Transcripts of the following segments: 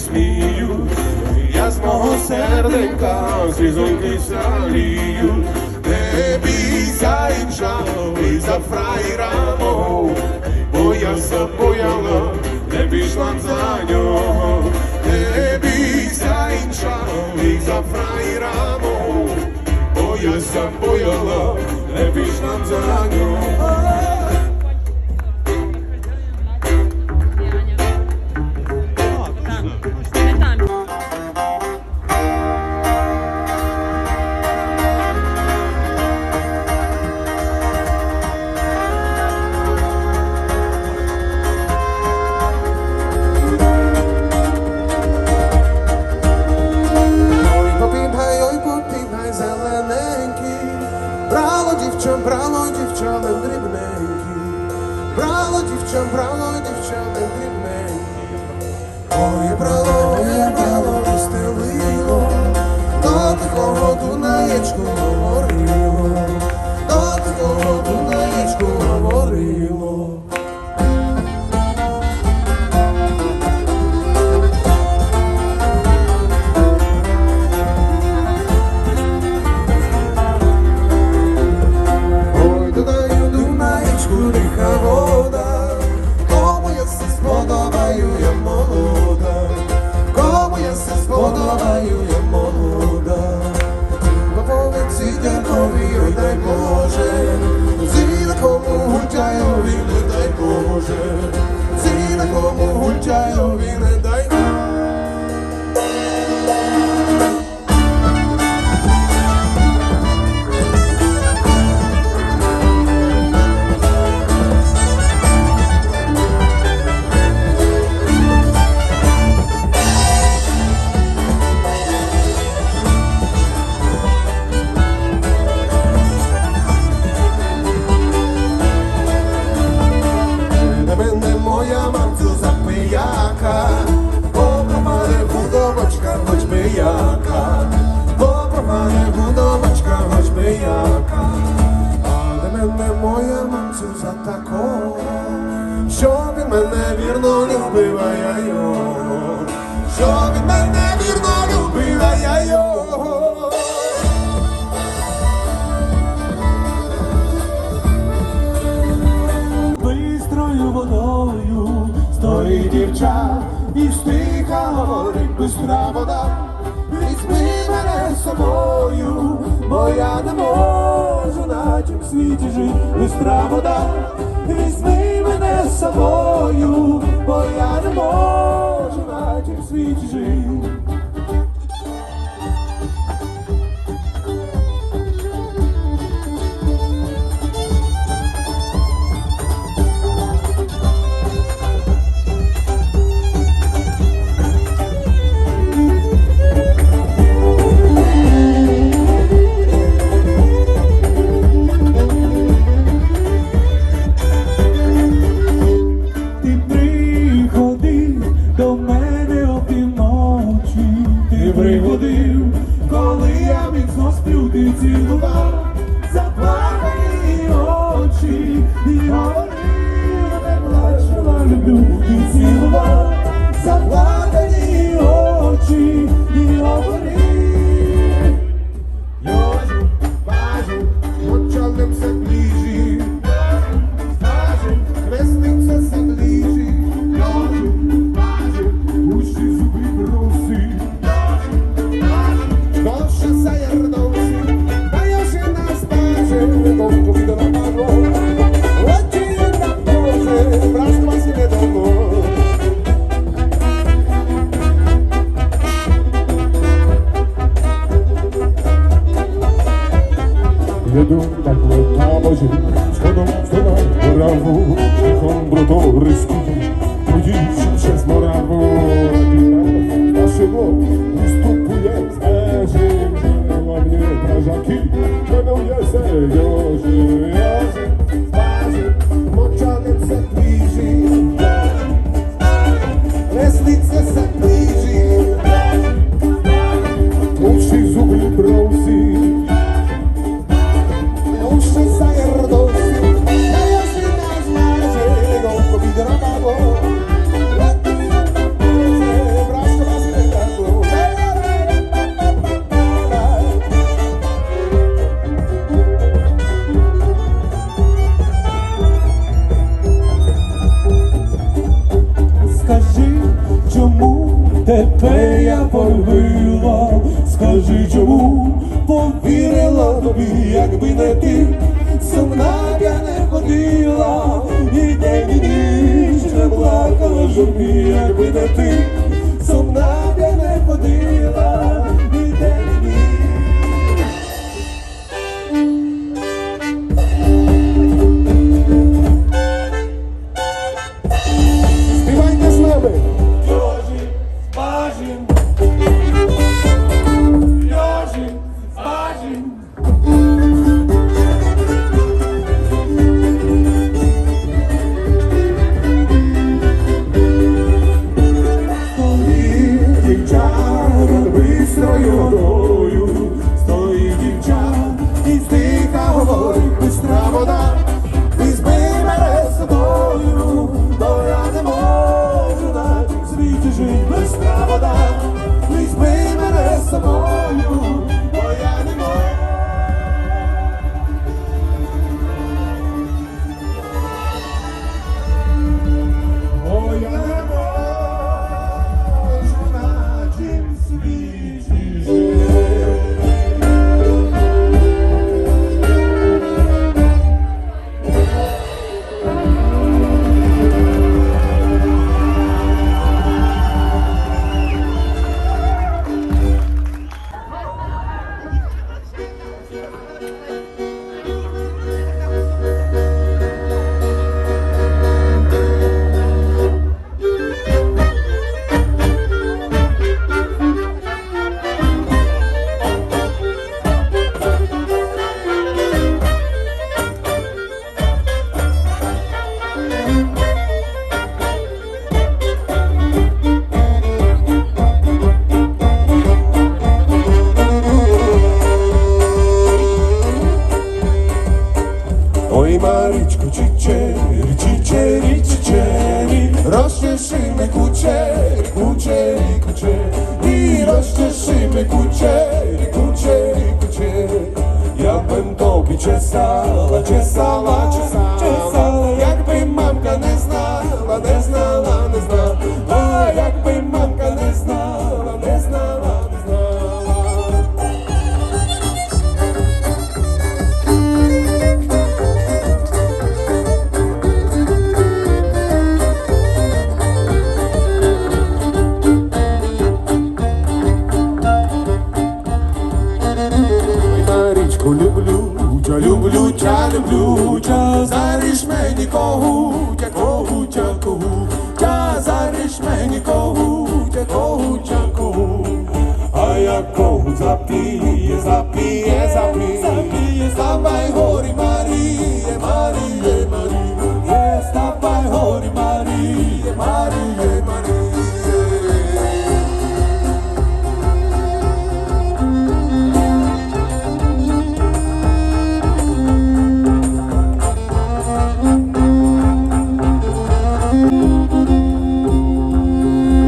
сміють, я з мого серденька слізоньки залію. Не бійся і за фраєра мого, бо я забояла, не пішла за нього. Не бійся інша, і за фраєра мого, бо я забояла, не пішла за нього. брало дівчам, Запияка, попропаде худобочка, хоч би яка, попропаде худобочка, хоч би яка, а на мене моя мамцю за такого, що він мене вірно любив, а я його, що він мене вірно любив, а я його. Дівча і стиха говорить бистра вода. Візьми мене з собою, бо я не можу на цім світі жити. Бистра вода, візьми мене з собою, бо я не можу на цім світі жити.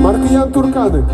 Маркіян Турканик.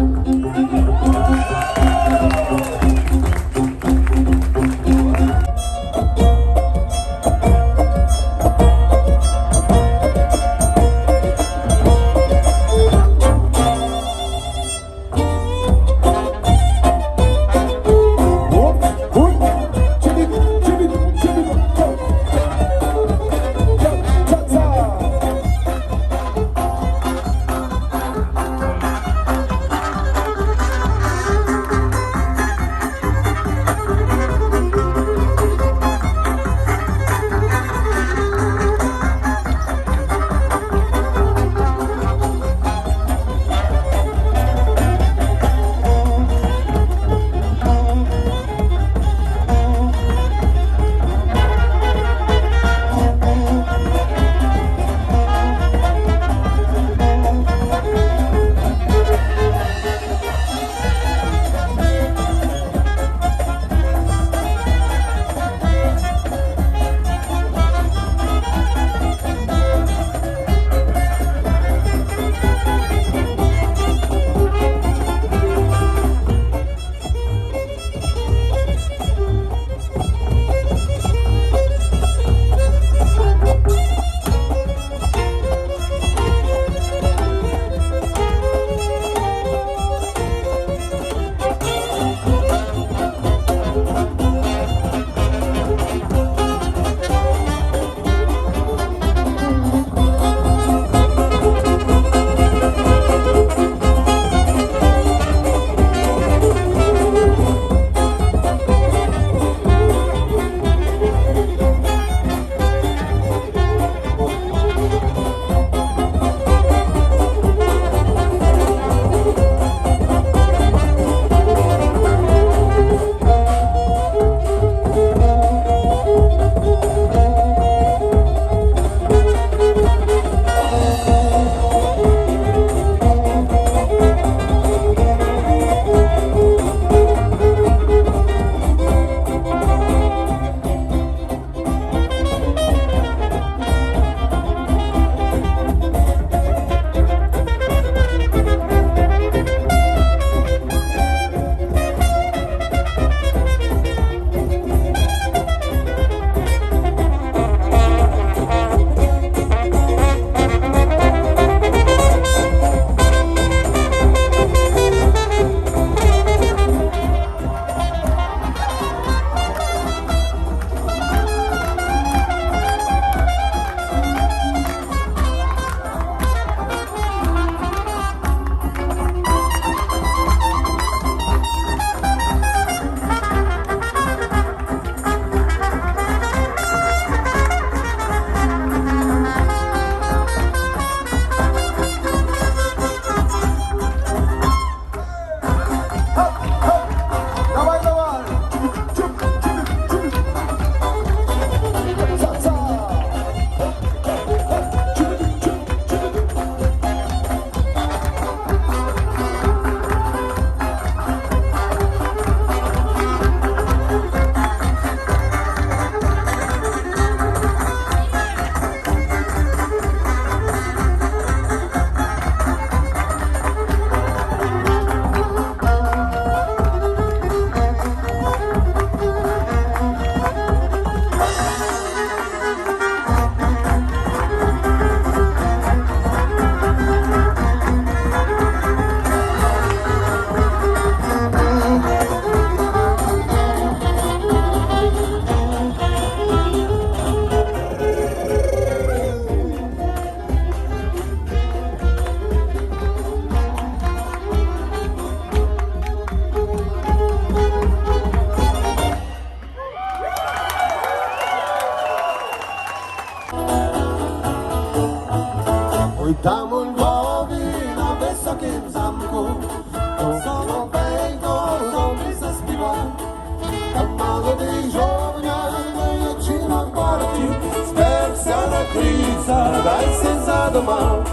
багато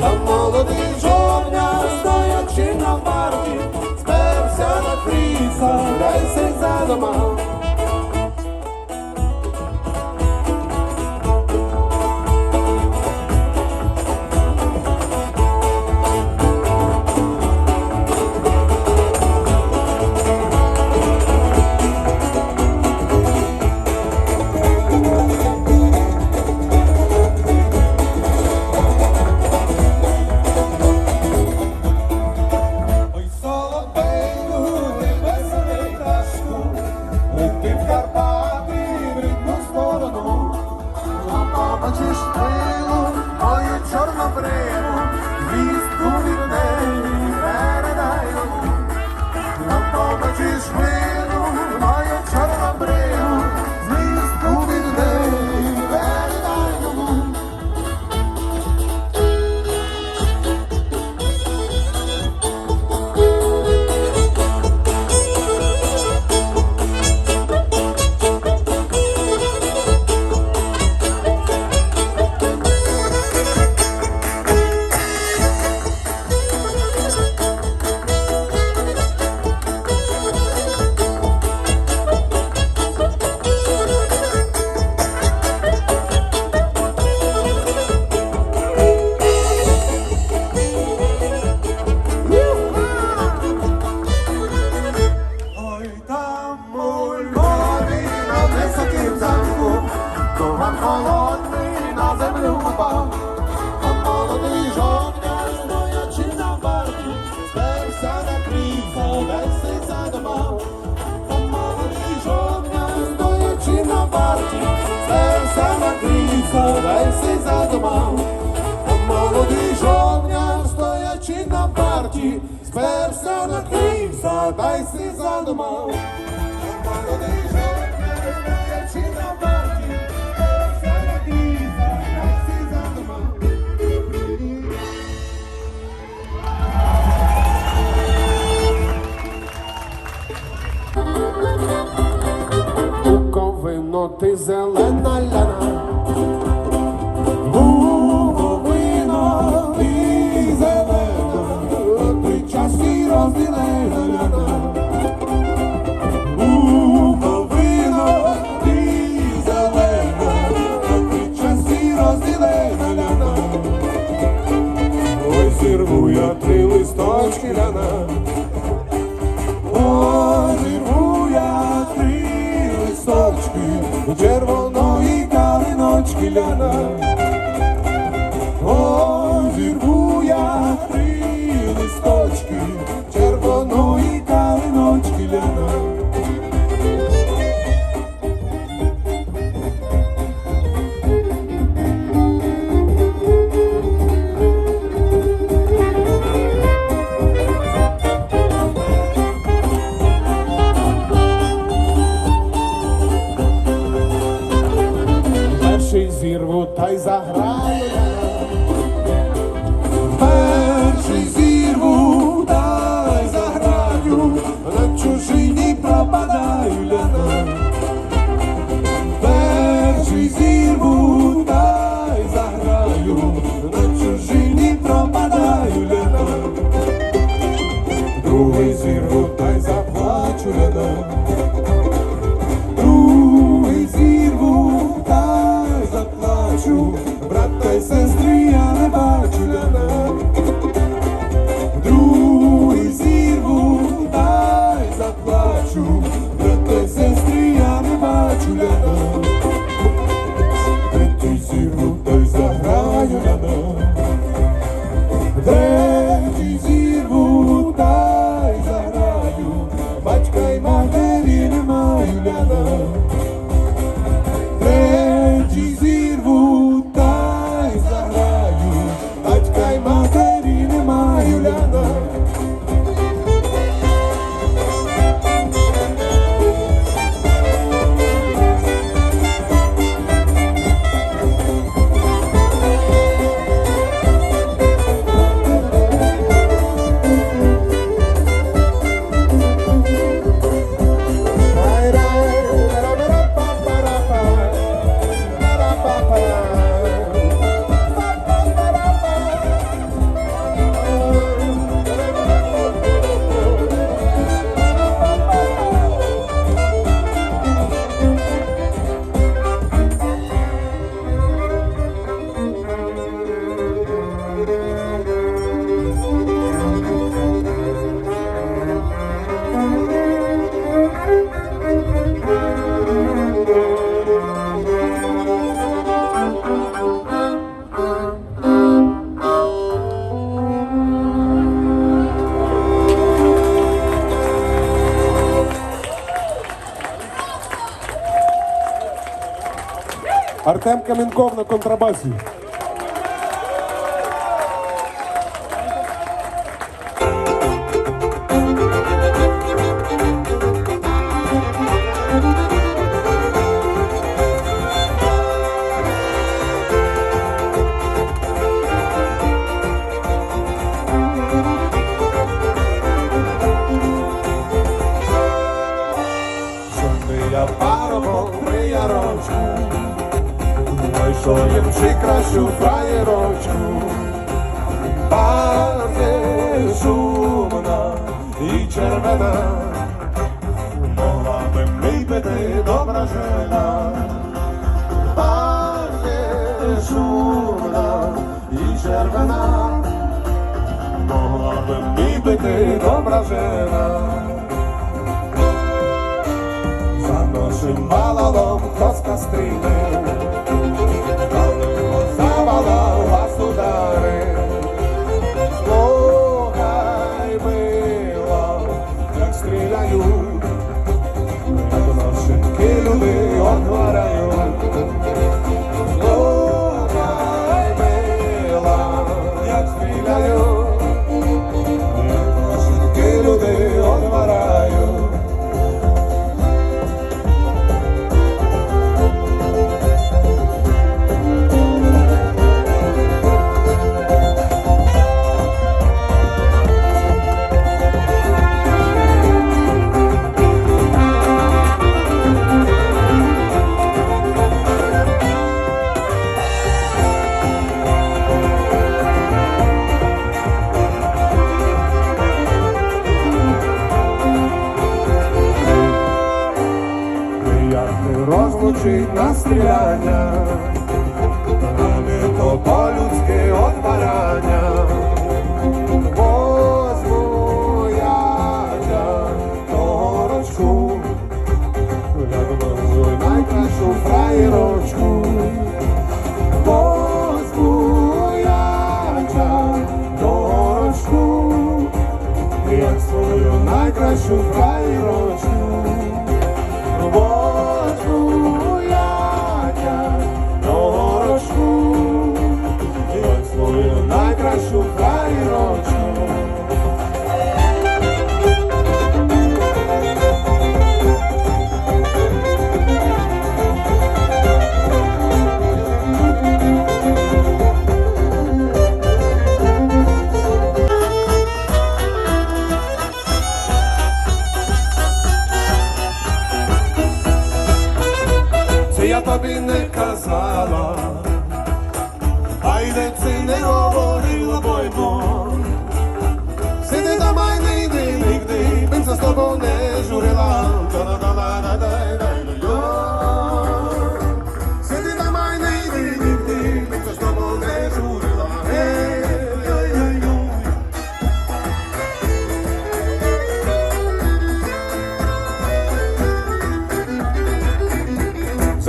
там молодий жовня, стоячи на парті, сперся на кріса, дай сей задумав. мав, а молодий жовняр, стоячи на парті, сперся на крім, задай си задумав. Молодий жовняр, стоячи на парті, сперся на крім, задай си задумав. Буковино, ти зелена ляна. Очкіряна, озірву я три листочки у червоної калиночки ляна. Артем Кам'янков на контрабасі. жена, могла б ніби ти добра жена, за нашим малолом хто скастріли.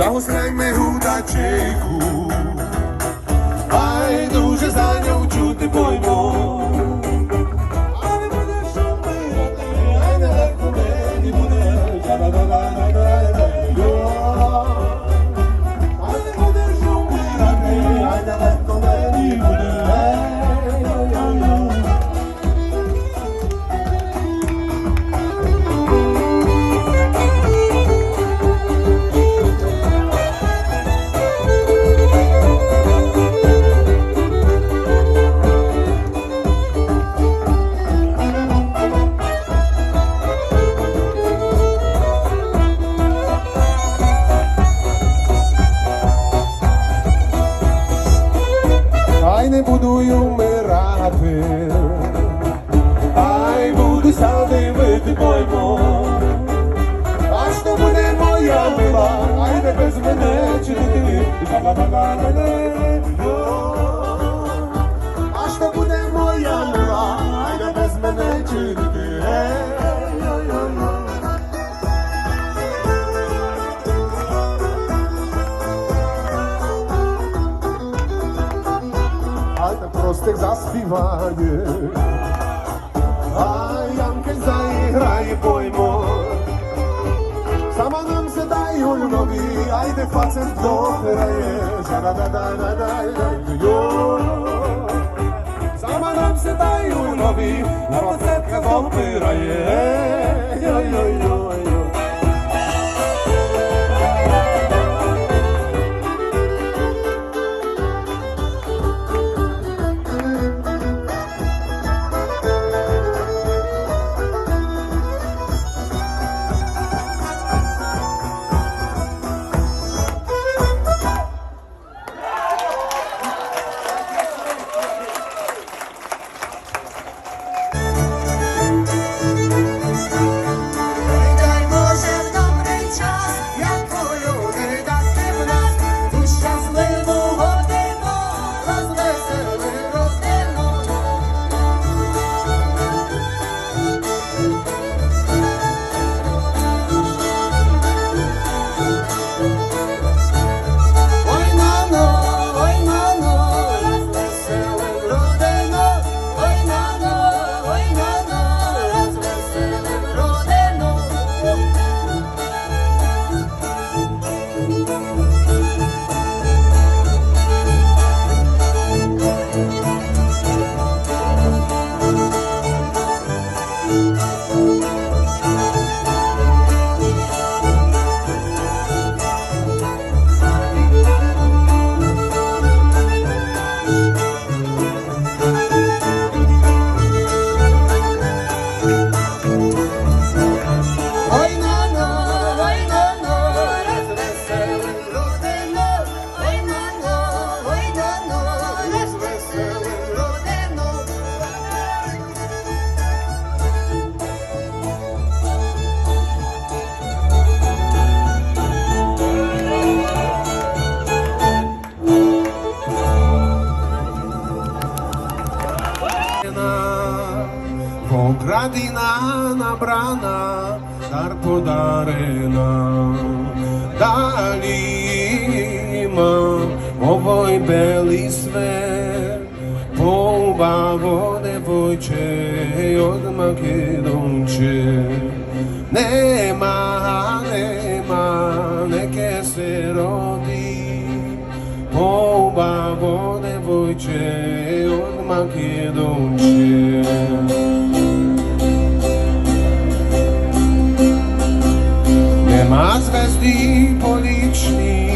Zaostrajmy udaczyku Aj, duże za nią ciuty pojmą співає, а Янки заіграє поймо. Сама нам сідай у Львові, а йде фацет дограє. Сама нам сідай у Львові, на фацетка допирає. Йо-йо-йо. arena. Da lima ovoj beli sve Pouba devojče od Makedonče Nema, nema, neke se rodi. Pouba devojče od Makedonče Нема звезди полічні.